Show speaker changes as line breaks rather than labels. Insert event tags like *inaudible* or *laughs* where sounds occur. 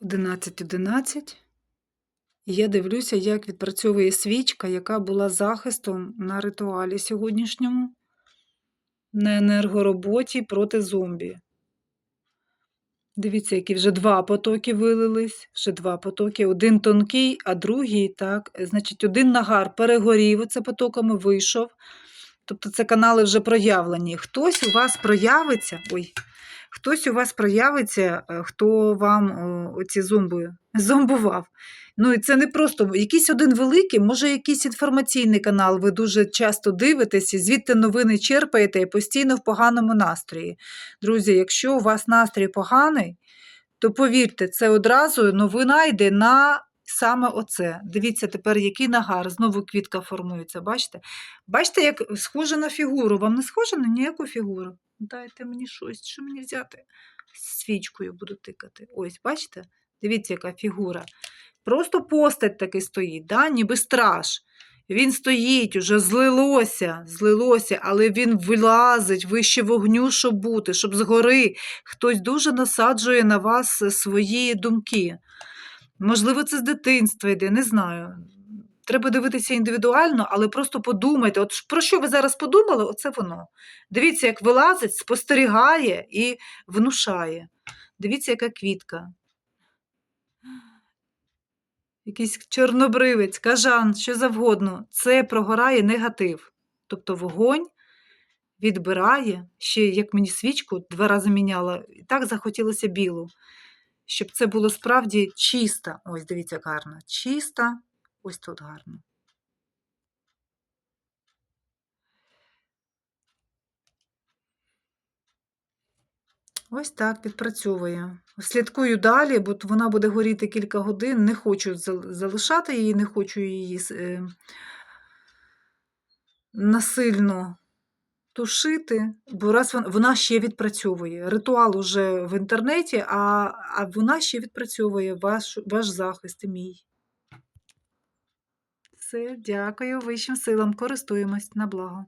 11.11. І я дивлюся, як відпрацьовує свічка, яка була захистом на ритуалі сьогоднішньому, на енергороботі проти зомбі. Дивіться, які вже два потоки вилились, вже два потоки. Один тонкий, а другий, так, значить, один нагар перегорів, оце потоками вийшов. Тобто це канали вже проявлені. Хтось у вас проявиться, ой, хтось у вас проявиться, е, хто вам оці зомби *laughs* зомбував. Ну і це не просто якийсь один великий, може, якийсь інформаційний канал, ви дуже часто дивитесь, і звідти новини черпаєте і постійно в поганому настрої. Друзі, якщо у вас настрій поганий, то повірте, це одразу новина йде на саме оце. Дивіться тепер, який нагар, знову квітка формується. Бачите? Бачите, як схоже на фігуру. Вам не схоже на ніяку фігуру? Дайте мені щось, що мені взяти? Свічкою буду тикати. Ось, бачите? Дивіться, яка фігура. Просто постать таки стоїть, да? ніби страж. Він стоїть, уже злилося, злилося, але він вилазить вище вогню, щоб бути, щоб згори хтось дуже насаджує на вас свої думки. Можливо, це з дитинства йде, не знаю. Треба дивитися індивідуально, але просто подумайте, от про що ви зараз подумали, оце воно. Дивіться, як вилазить, спостерігає і внушає. Дивіться, яка квітка. Якийсь чорнобривець, кажан, що завгодно. Це прогорає негатив. Тобто вогонь відбирає, ще як мені свічку два рази міняла, і так захотілося білу. Щоб це було справді чисто. Ось, дивіться, гарно. Чиста, ось тут гарно. Ось так відпрацьовує. Слідкую далі, бо вона буде горіти кілька годин. Не хочу залишати її, не хочу її е, насильно тушити, бо раз вон- вона ще відпрацьовує. Ритуал уже в інтернеті, а, а вона ще відпрацьовує ваш, ваш захист і мій. Все, дякую вищим силам. Користуємось на благо.